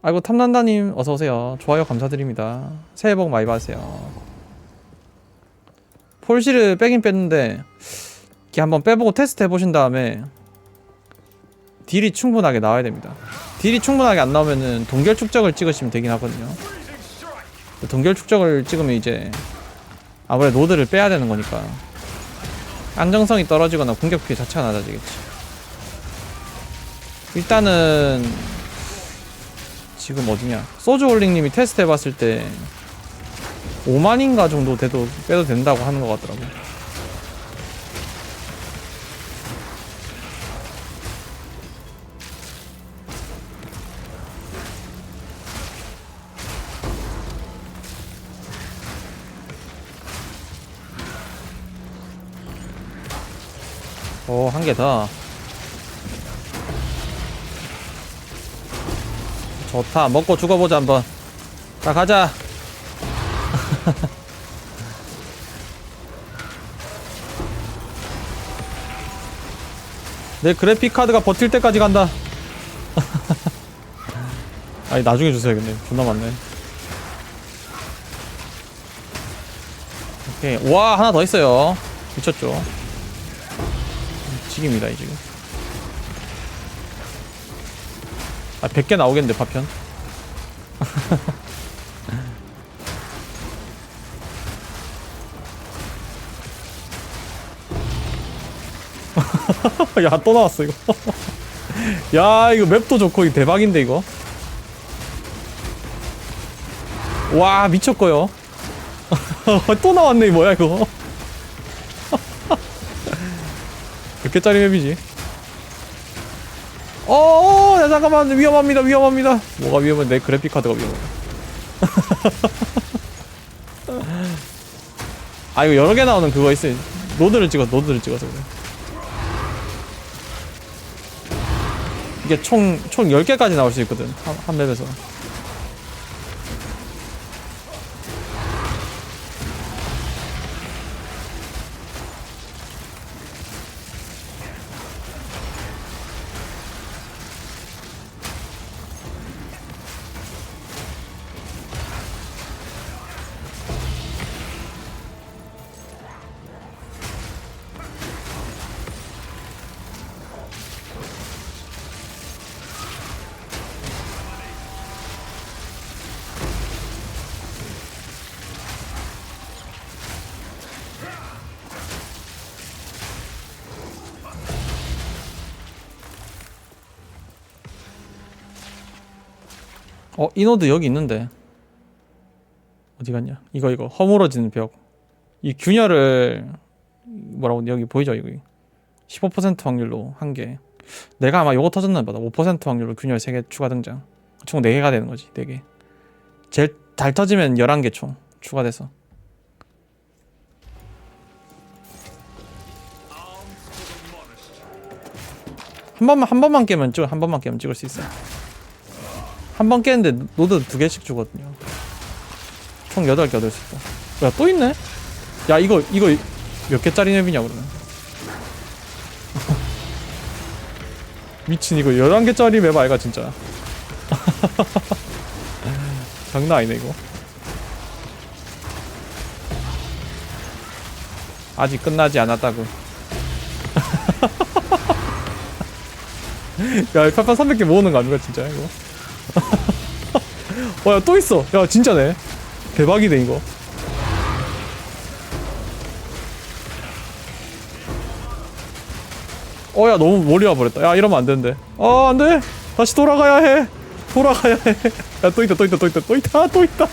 아이고 탐난다님 어서 오세요. 좋아요 감사드립니다. 새해 복 많이 받으세요. 폴시를 빼긴 뺐는데 이렇게 한번 빼보고 테스트 해보신 다음에 딜이 충분하게 나와야 됩니다. 딜이 충분하게 안 나오면은 동결 축적을 찍으시면 되긴 하거든요. 동결 축적을 찍으면 이제 아무래도 노드를 빼야 되는 거니까 안정성이 떨어지거나 공격 피해 자체가 낮아지겠지. 일단은 지금 어디냐 소주홀링님이 테스트 해봤을 때 5만인가 정도 돼도 빼도 된다고 하는 것 같더라고. 오, 한개 더. 좋다. 먹고 죽어보자, 한번. 자, 가자. 내 그래픽 카드가 버틸 때까지 간다. 아니, 나중에 주셔야겠네. 존나 많네. 오케이. 와, 하나 더 있어요. 미쳤죠. 지깁니다, 이 지금. 아, 100개 나오겠는데, 파편. 야, 또 나왔어, 이거. 야, 이거 맵도 좋고, 이거 대박인데, 이거. 와, 미쳤고요. 또 나왔네, 이 뭐야, 이거. 몇 개짜리 맵이지? 어, 야, 잠깐만, 위험합니다, 위험합니다. 뭐가 위험해? 내 그래픽 카드가 위험해. 아, 이거 여러 개 나오는 그거 있어. 노드를 찍어, 노드를 찍어서 그래. 이게 총, 총 10개까지 나올 수 있거든. 한, 한 맵에서. 어, 이 노드 여기 있는데. 어디 갔냐? 이거, 이거. 허물어지는 벽. 이 균열을, 뭐라고, 여기 보이죠? 여기. 15% 확률로 한 개. 내가 아마 요거 터졌나 보다. 5% 확률로 균열 3개 추가 등장. 총 4개가 되는 거지, 4개. 제일 잘 터지면 11개 총 추가돼서. 한 번만, 한 번만 깨면 찍, 한 번만 깨면 찍을 수 있어요. 한 번 깨는데 노드 두 개씩 주거든요. 총 8개 얻을 수 있다. 야, 또 있네? 야, 이거, 이거 몇 개짜리 맵이냐, 그러면. 미친, 이거 11개짜리 맵 아이가, 진짜. 장난 아니네, 이거. 아직 끝나지 않았다고. 야, 팔판 300개 모으는 거 아닌가, 진짜, 이거? 어, 야, 또 있어. 야, 진짜네. 대박이네, 이거. 어, 야, 너무 멀리 와버렸다. 야, 이러면 안 되는데. 아, 안 돼. 다시 돌아가야 해. 돌아가야 해. 야, 또 있다, 또 있다, 또 있다, 또 있다, 또 있다.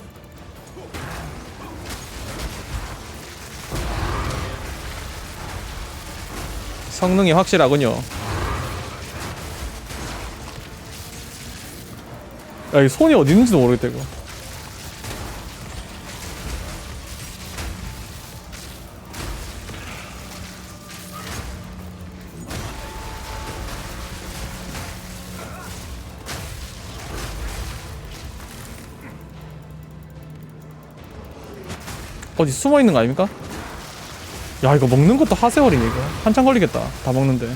성능이 확실하군요. 야, 이 손이 어디 있는지도 모르겠다, 이거. 어디 숨어 있는 거 아닙니까? 야 이거 먹는 것도 하세월이네 이거. 한참 걸리겠다. 다 먹는데.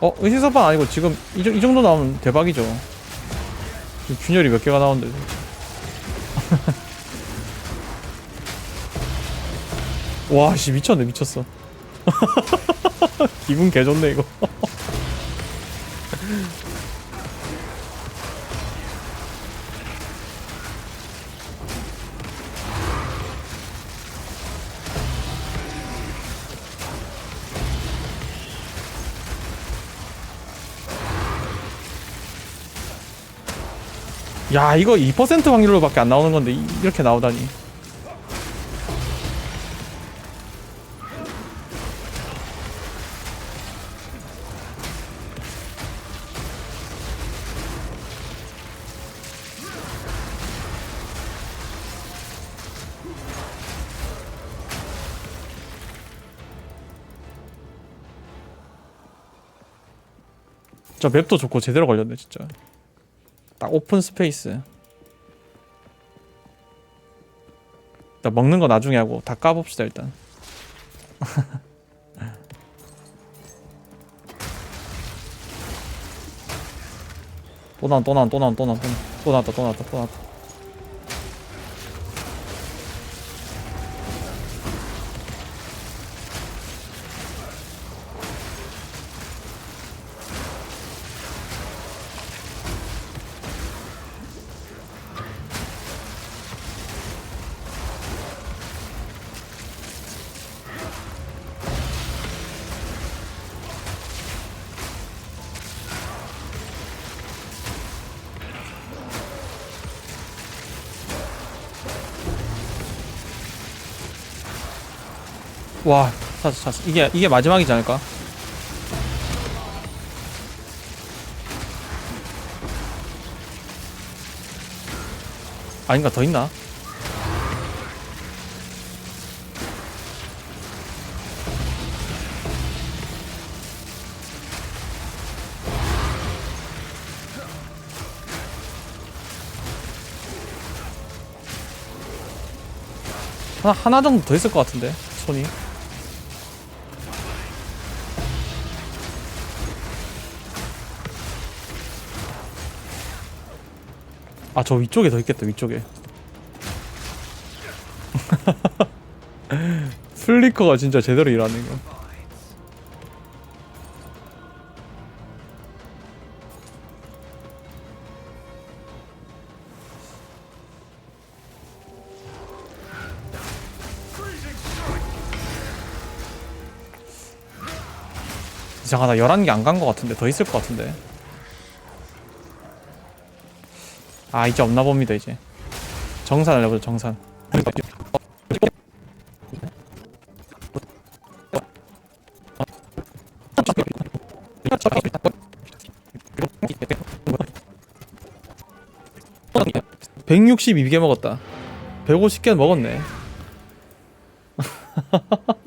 어 의식서방 아니고 지금 이, 정- 이 정도 나오면 대박이죠. 균열이 몇 개가 나오는데. 와씨 미쳤네 미쳤어 기분 개좋네 이거. 야 이거 2% 확률로밖에 안 나오는 건데 이- 이렇게 나오다니 저 맵도 좋고 제대로 걸렸네 진짜. 딱 오픈 스페이스. 일단 먹는 거 나중에 하고 다 까봅시다 일단. 또 나온 또 나온 또 나온 또 나온. 또 나왔다 또 나왔다 또 나왔다 와 찼어 찼어 이게 이게 마지막이지 않을까? 아닌가 더 있나? 하나, 하나 정도 더 있을 것 같은데 손이 아 저 위쪽에 더 있겠다 위쪽에. 플리커가 진짜 제대로 일하네 이거. 이상하다. 11개 안 간 것 같은데. 더 있을 것 같은데 아 이제 없나 봅니다 이제. 정산을 해보자 정산. (162개) 먹었다. (150개) 먹었네